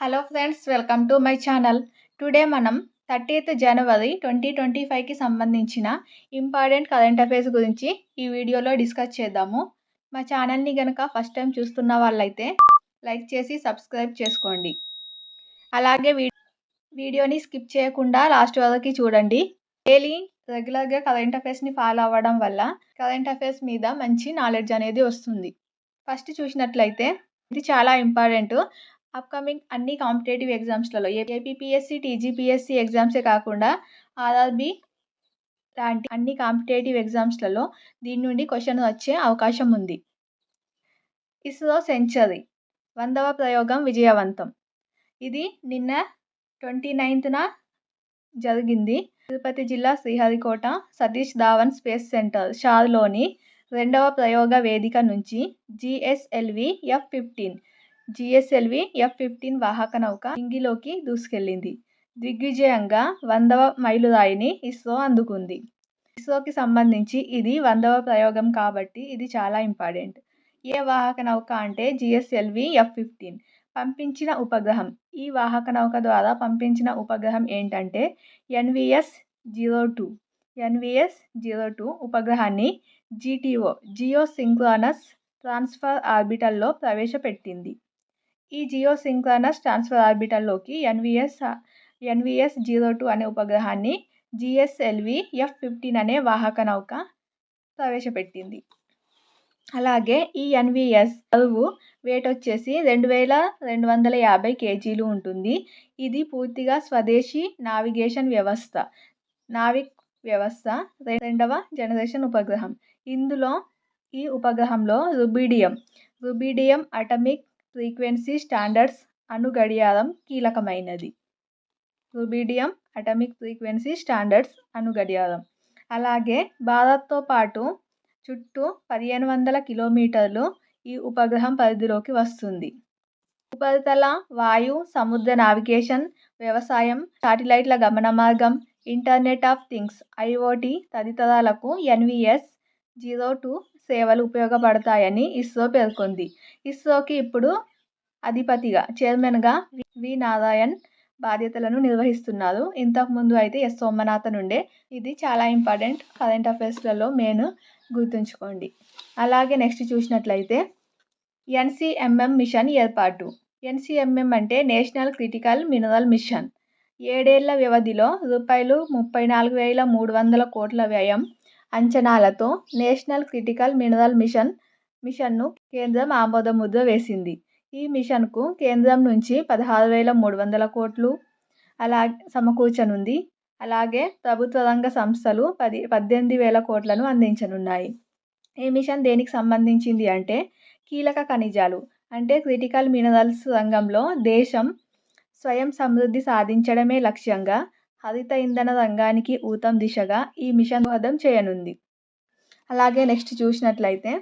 Hello friends welcome to my channel today మనం thirtieth జనవరి twenty twenty ఫైవ్కి సంబంధించిన important current affairs గురించి ఈ వీడియోలో డిస్కస్ చేద్దాము. మా ఛానల్ని కనుక ఫస్ట్ టైం చూస్తున్న వాళ్ళైతే లైక్ చేసి సబ్స్క్రైబ్ చేసుకోండి. అలాగే వీడియోని స్కిప్ చేయకుండా లాస్ట్ వరకు చూడండి. డైలీ రెగ్యులర్గా కరెంట్ అఫైర్స్ని ఫాలో అవ్వడం వల్ల కరెంట్ అఫైర్స్ మీద మంచి నాలెడ్జ్ అనేది వస్తుంది. ఫస్ట్ చూసినట్లయితే ఇది చాలా ఇంపార్టెంట్ అప్కమింగ్ అన్ని కాంపిటేటివ్ ఎగ్జామ్స్లలో ఏపీపీఎస్సి టీజీపీఎస్సి ఎగ్జామ్సే కాకుండా ఆర్ఆర్బి లాంటి అన్ని కాంపిటేటివ్ ఎగ్జామ్స్లలో దీని నుండి క్వశ్చన్ వచ్చే అవకాశం ఉంది. ఇస్రో సెంచరీ వందవ ప్రయోగం విజయవంతం. ఇది నిన్న ట్వంటీ నైన్త్న జరిగింది. తిరుపతి జిల్లా శ్రీహరికోట సతీష్ ధావన్ స్పేస్ సెంటర్ షార్లోని రెండవ ప్రయోగ వేదిక నుంచి GSLV F fifteen GSLV F fifteen వాహక నౌక ఇంగిలోకి దూసుకెళ్ళింది దిగ్విజయంగా వందవ మైలురాయిని ఇస్రో అందుకుంది. ఇస్రోకి సంబంధించి ఇది వందవ ప్రయోగం కాబట్టి ఇది చాలా ఇంపార్టెంట్. ఏ వాహక నౌక అంటే జిఎస్ఎల్వి ఎఫ్ ఫిఫ్టీన్. పంపించిన ఉపగ్రహం. ఈ వాహక నౌక ద్వారా పంపించిన ఉపగ్రహం ఏంటంటే NVS zero two. NVS zero two ఉపగ్రహాన్ని GTO Jio synchronous transfer ఆర్బిటల్లో ప్రవేశపెట్టింది. ఈ జియో సింక్రానస్ ట్రాన్స్ఫర్ ఆర్బిటల్లోకి ఎన్విఎస్ ఎన్విఎస్ జీరో టూ అనే ఉపగ్రహాన్ని జిఎస్ఎల్వి ఎఫ్ ఫిఫ్టీన్ అనే వాహక నౌక ప్రవేశపెట్టింది. అలాగే ఈ ఎన్విఎస్ బరువు వెయిట్ వచ్చేసి రెండు వేల రెండు వందల యాభై కేజీలు ఉంటుంది. ఇది పూర్తిగా స్వదేశీ నావిగేషన్ వ్యవస్థ. నావిక్ వ్యవస్థ రెండవ జనరేషన్ ఉపగ్రహం. ఇందులో ఈ ఉపగ్రహంలో rubidium rubidium atomic frequency standards అణు గడియారం కీలకమైనది. రుబిడియం అటమిక్ ఫ్రీక్వెన్సీ స్టాండర్డ్స్ అణు గడియారం అలాగే భారత్తో పాటు చుట్టూ పదిహేను వందల కిలోమీటర్లు ఈ ఉపగ్రహం పరిధిలోకి వస్తుంది. ఉపరితల వాయు సముద్ర నావిగేషన్ వ్యవసాయం శాటిలైట్ల గమన మార్గం ఇంటర్నెట్ ఆఫ్ థింగ్స్ ఐఓటీ తదితరాలకు ఎన్విఎస్ జీరో టూ సేవలు ఉపయోగపడతాయని ఇస్రో పేర్కొంది. ఇస్రోకి ఇప్పుడు అధిపతిగా చైర్మన్గా వి. నారాయణ్ బాధ్యతలను నిర్వహిస్తున్నారు. ఇంతకుముందు అయితే ఎస్. సోమనాథన్ ఉండే ఇది చాలా ఇంపార్టెంట్ కరెంట్ అఫైర్స్లలో మెయిన్ గుర్తుంచుకోండి. అలాగే నెక్స్ట్ చూసినట్లయితే ఎన్సిఎంఎం మిషన్ ఏర్పాటు. ఎన్సిఎంఎం అంటే నేషనల్ క్రిటికల్ మినరల్ మిషన్. ఏడేళ్ళ వ్యవధిలో రూపాయలు ముప్పై నాలుగు వేల మూడు వందల కోట్ల వ్యయం అంచనాలతో నేషనల్ క్రిటికల్ మినరల్ మిషన్ మిషన్ను కేంద్రం ఆమోదముద్ర వేసింది. ఈ మిషన్కు కేంద్రం నుంచి పదహారు వేల మూడు వందల కోట్లు అలా సమకూర్చనుంది. అలాగే ప్రభుత్వ రంగ సంస్థలు పది పద్దెనిమిది వేల కోట్లను అందించనున్నాయి. ఈ మిషన్ దేనికి సంబంధించింది అంటే కీలక ఖనిజాలు. అంటే క్రిటికల్ మినరల్స్ రంగంలో దేశం స్వయం సమృద్ధి సాధించడమే లక్ష్యంగా హరిత ఇంధన రంగానికి ఊతం దిశగా ఈ మిషన్ దోహదం చేయనుంది. అలాగే నెక్స్ట్ చూసినట్లయితే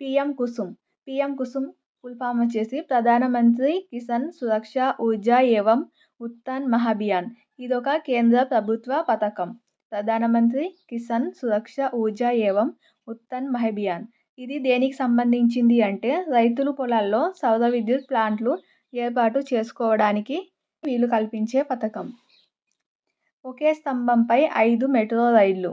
PM Kusum. PM Kusum full form వచ్చేసి ప్రధానమంత్రి కిసాన్ సురక్ష ఊర్జా ఏవం ఉత్తాన్ మహాభియాన్. ఇదొక కేంద్ర ప్రభుత్వ పథకం. ప్రధానమంత్రి కిసాన్ సురక్ష ఊర్జా ఏవం ఉత్తన్ మహబియాన్ ఇది దేనికి సంబంధించింది అంటే రైతులు పొలాల్లో సౌర విద్యుత్ ప్లాంట్లు ఏర్పాటు చేసుకోవడానికి వీలు కల్పించే పథకం. ఒకే స్తంభంపై ఐదు మెట్రో రైళ్ళు.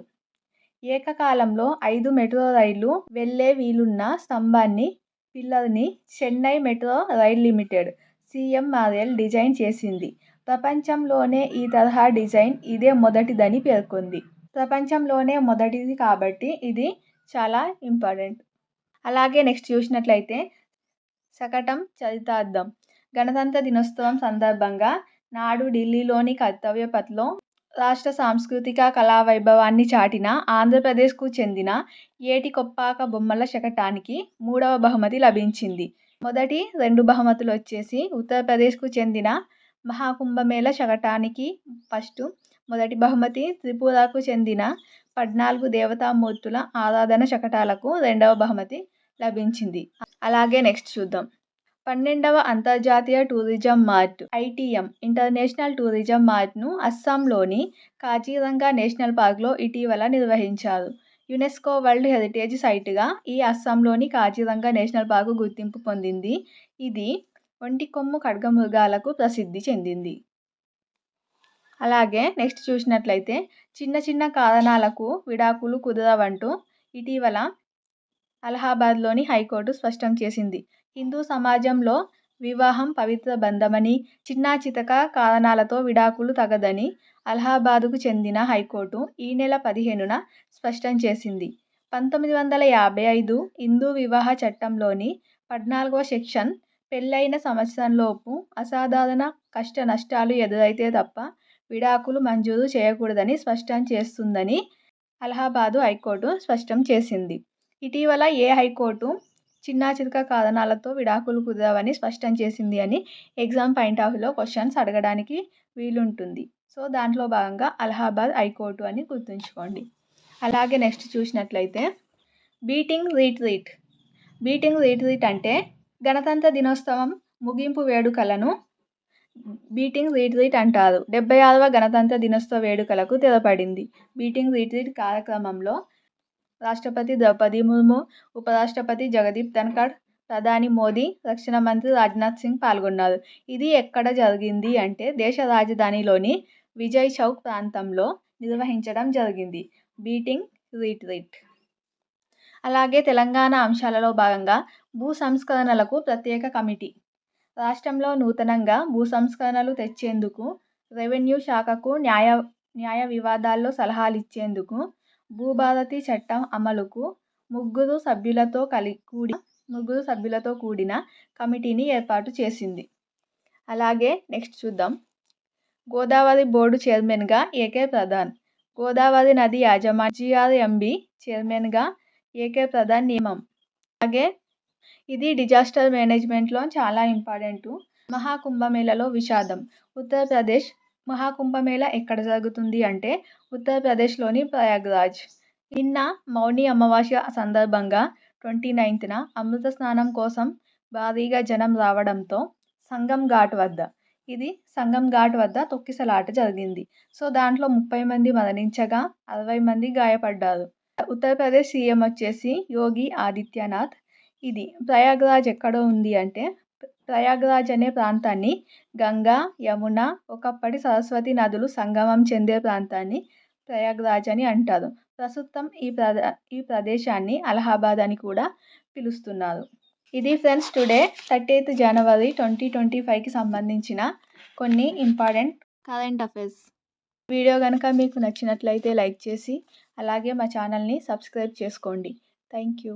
ఏకకాలంలో ఐదు మెట్రో రైళ్ళు వెళ్ళే వీలున్న స్తంభాన్ని పిల్లర్ని Chennai metro rail limited CMRL design చేసింది. ప్రపంచంలోనే ఈ తరహా డిజైన్ ఇదే మొదటిదని పేర్కొంది. ప్రపంచంలోనే మొదటిది కాబట్టి ఇది చాలా ఇంపార్టెంట్. అలాగే నెక్స్ట్ చూసినట్లయితే శకటం చరితార్థం. గణతంత్ర దినోత్సవం సందర్భంగా నాడు ఢిల్లీలోని కర్తవ్య పథ్లో రాష్ట్ర సాంస్కృతిక కళా వైభవాన్ని చాటిన ఆంధ్రప్రదేశ్కు చెందిన ఏటికొప్పాక బొమ్మల శకటానికి మూడవ బహుమతి లభించింది. మొదటి రెండు బహుమతులు వచ్చేసి ఉత్తరప్రదేశ్కు చెందిన మహాకుంభమేళ శకటానికి ఫస్ట్ మొదటి బహుమతి త్రిపురకు చెందిన పద్నాలుగు దేవతామూర్తుల ఆరాధన శకటాలకు రెండవ బహుమతి లభించింది. అలాగే నెక్స్ట్ చూద్దాం. పన్నెండవ అంతర్జాతీయ tourism mart ITM international tourism మార్ట్ను అస్సాంలోని కాజీరంగా నేషనల్ పార్క్లో ఇటీవల నిర్వహించారు. యునెస్కో వరల్డ్ హెరిటేజ్ సైట్గా ఈ అస్సాంలోని కాజీరంగా నేషనల్ పార్క్ గుర్తింపు పొందింది. ఇది ఒంటి కొమ్ము ఖడ్గమృగాలకు ప్రసిద్ధి చెందింది. అలాగే నెక్స్ట్ చూసినట్లయితే చిన్న చిన్న కారణాలకు విడాకులు కుదరవంటూ ఇటీవల అలహాబాద్లోని హైకోర్టు స్పష్టం చేసింది. హిందూ సమాజంలో వివాహం పవిత్ర బంధమని చిన్నా చితక కారణాలతో విడాకులు తగదని అలహాబాదుకు చెందిన హైకోర్టు ఈ నెల పదిహేనున స్పష్టం చేసింది. పంతొమ్మిది వందల యాభై ఐదు హిందూ వివాహ చట్టంలోని పద్నాలుగవ సెక్షన్ పెళ్ళైన సంవత్సరంలోపు అసాధారణ కష్ట నష్టాలు ఎదురైతే తప్ప విడాకులు మంజూరు చేయకూడదని స్పష్టం చేస్తుందని అలహాబాదు హైకోర్టు స్పష్టం చేసింది. ఇటీవల ఏ హైకోర్టు చిన్నా చితక కారణాలతో విడాకులు కుదరవని స్పష్టం చేసింది అని ఎగ్జామ్ పాయింట్ ఆఫ్ వ్యూలో క్వశ్చన్స్ అడగడానికి వీలుంటుంది. సో దాంట్లో భాగంగా అలహాబాద్ హైకోర్టు అని గుర్తుంచుకోండి. అలాగే నెక్స్ట్ చూసినట్లయితే బీటింగ్ రీట్రీట్ బీటింగ్ రీట్రీట్ అంటే గణతంత్ర దినోత్సవం ముగింపు వేడుకలను బీటింగ్ రీట్రీట్ అంటారు. డెబ్బై ఆరవ గణతంత్ర దినోత్సవ వేడుకలకు తెరపడింది. బీటింగ్ రీట్రీట్ కార్యక్రమంలో రాష్ట్రపతి ద్రౌపది ముర్ము ఉపరాష్ట్రపతి జగదీప్ ధన్ఖడ్ ప్రధాని మోదీ రక్షణ మంత్రి రాజ్నాథ్ సింగ్ పాల్గొన్నారు. ఇది ఎక్కడ జరిగింది అంటే దేశ రాజధానిలోని విజయ్ చౌక్ ప్రాంతంలో నిర్వహించడం జరిగింది. Beating retreat. అలాగే తెలంగాణ అంశాలలో భాగంగా భూ సంస్కరణలకు ప్రత్యేక కమిటీ. రాష్ట్రంలో నూతనంగా భూ సంస్కరణలు తెచ్చేందుకు రెవెన్యూ శాఖకు న్యాయ న్యాయ వివాదాల్లో సలహాలు ఇచ్చేందుకు భూభారతి చట్టం అమలుకు ముగ్గురు సభ్యులతో కలి కూడి ముగ్గురు సభ్యులతో కూడిన కమిటీని ఏర్పాటు చేసింది. అలాగే నెక్స్ట్ చూద్దాం. గోదావరి బోర్డు చైర్మన్గా ఏకే ప్రధాన్ గోదావరి నది యాజమాన్య జిఆర్ఎంబి చైర్మన్గా ఏకే ప్రధాన్ నియమం. అలాగే ఇది డిజాస్టర్ మేనేజ్మెంట్లో చాలా ఇంపార్టెంట్. మహాకుంభమేళలో విషాదం ఉత్తరప్రదేశ్ మహాకుంభమేళ ఎక్కడ జరుగుతుంది అంటే ఉత్తరప్రదేశ్లోని ప్రయాగ్రాజ్. నిన్న మౌని అమావాస్య సందర్భంగా ట్వంటీ నైన్త్న అమృత స్నానం కోసం భారీగా జనం రావడంతో సంగం ఘాట్ వద్ద ఇది సంగం ఘాట్ వద్ద తొక్కిసలాట జరిగింది. సో దాంట్లో ముప్పై మంది మరణించగా అరవై మంది గాయపడ్డారు. ఉత్తరప్రదేశ్ సీఎం వచ్చేసి యోగి ఆదిత్యనాథ్. ఇది ప్రయాగ్రాజ్ ఎక్కడ ఉంది అంటే ప్రయాగ్రాజ్ అనే ప్రాంతాన్ని గంగా యమున ఒకప్పటి సరస్వతి నదులు సంగమం చెందే ప్రాంతాన్ని ప్రయాగ్రాజ్ అని అంటారు. ప్రస్తుతం ఈ ప్రద ఈ ప్రదేశాన్ని అలహాబాద్ అని కూడా పిలుస్తున్నారు. ఇది friends today thirty eighth January twenty twenty ఫైవ్కి సంబంధించిన కొన్ని ఇంపార్టెంట్ కరెంట్ అఫైర్స్. వీడియో కనుక మీకు నచ్చినట్లయితే లైక్ చేసి అలాగే మా ఛానల్ని సబ్స్క్రైబ్ చేసుకోండి. Thank you.